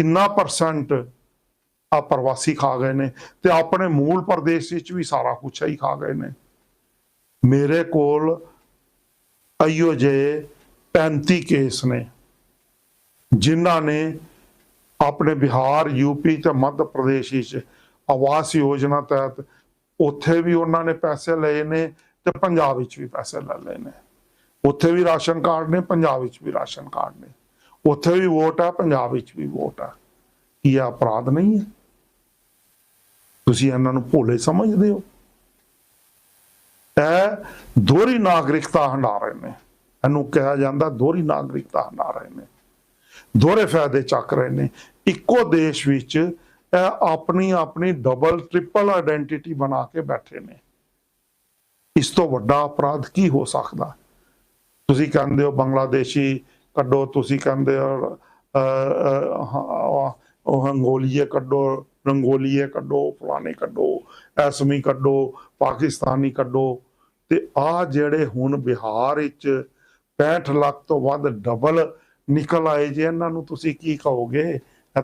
ਕਿੰਨਾ ਪਰਸੈਂਟ ਆ ਪ੍ਰਵਾਸੀ ਖਾ ਗਏ ਨੇ ਤੇ ਆਪਣੇ ਮੂਲ ਪ੍ਰਦੇਸ਼ ਵਿੱਚ ਵੀ ਸਾਰਾ ਕੁਛ ਹੀ ਖਾ ਗਏ ਨੇ। ਮੇਰੇ ਕੋਲ ਅਈਓ ਜੇ 35 ਕੇਸ ਨੇ, ਜਿਨ੍ਹਾਂ ਨੇ ਆਪਣੇ ਬਿਹਾਰ ਯੂਪੀ ਤੇ ਮੱਧ ਪ੍ਰਦੇਸ਼ ਵਿੱਚ ਆਵਾਸ ਯੋਜਨਾ ਤਹਿਤ ਉੱਥੇ ਵੀ ਉਹਨਾਂ ਨੇ ਪੈਸੇ ਲਏ ਨੇ ਤੇ ਪੰਜਾਬ ਵਿੱਚ ਵੀ ਪੈਸੇ ਲੈ ਲਏ ਨੇ। ਉੱਥੇ ਵੀ ਰਾਸ਼ਨ ਕਾਰਡ ਨੇ, ਪੰਜਾਬ ਵਿੱਚ ਵੀ ਰਾਸ਼ਨ ਕਾਰਡ ਨੇ। ਉੱਥੇ ਵੀ ਵੋਟ ਹੈ ਪੰਜਾਬ ਵਿੱਚ ਵੀ ਵੋਟ ਹੈ ਕੀ ਇਹ ਅਪਰਾਧ ਨਹੀਂ ਹੈ? ਤੁਸੀਂ ਇਹਨਾਂ ਨੂੰ ਭੋਲੇ ਸਮਝਦੇ ਹੋ। ਇਹ ਦੋਹਰੀ ਨਾਗਰਿਕਤਾ ਹੰਡਾ ਰਹੇ ਨੇ। ਇਹਨੂੰ ਕਿਹਾ ਜਾਂਦਾ ਦੋਹਰੀ ਨਾਗਰਿਕਤਾ ਹੰਡਾ ਰਹੇ ਨੇ। ਦੋਹਰੇ ਫਾਇਦੇ ਚੱਕ ਰਹੇ ਨੇ। ਇੱਕੋ ਦੇਸ਼ ਵਿੱਚ ਇਹ ਆਪਣੀ ਆਪਣੀ ਡਬਲ ਟ੍ਰਿਪਲ ਆਇਡੈਂਟੀਟੀ ਬਣਾ ਕੇ ਬੈਠੇ ਨੇ। ਇਸ ਤੋਂ ਵੱਡਾ ਅਪਰਾਧ ਕੀ ਹੋ ਸਕਦਾ? ਤੁਸੀਂ ਕਹਿੰਦੇ ਹੋ ਬੰਗਲਾਦੇਸ਼ੀ ਕੱਢੋ, ਤੁਸੀਂ ਕਹਿੰਦੇ ਹੋ ਉਹ ਹੰਗੋਲੀਏ ਕੱਢੋ, ਰੰਗੋਲੀਏ ਕੱਢੋ, ਫਲਾਣੇ ਕੱਢੋ, ਐਸਮੀ ਕੱਢੋ, ਪਾਕਿਸਤਾਨੀ ਕੱਢੋ। ਤੇ ਆ ਜਿਹੜੇ ਹੁਣ ਬਿਹਾਰ ਵਿੱਚ 65 ਲੱਖ ਤੋਂ ਵੱਧ ਡਬਲ ਨਿਕਲ ਆਏ ਜੇ, ਇਹਨਾਂ ਨੂੰ ਤੁਸੀਂ ਕੀ ਕਹੋਗੇ?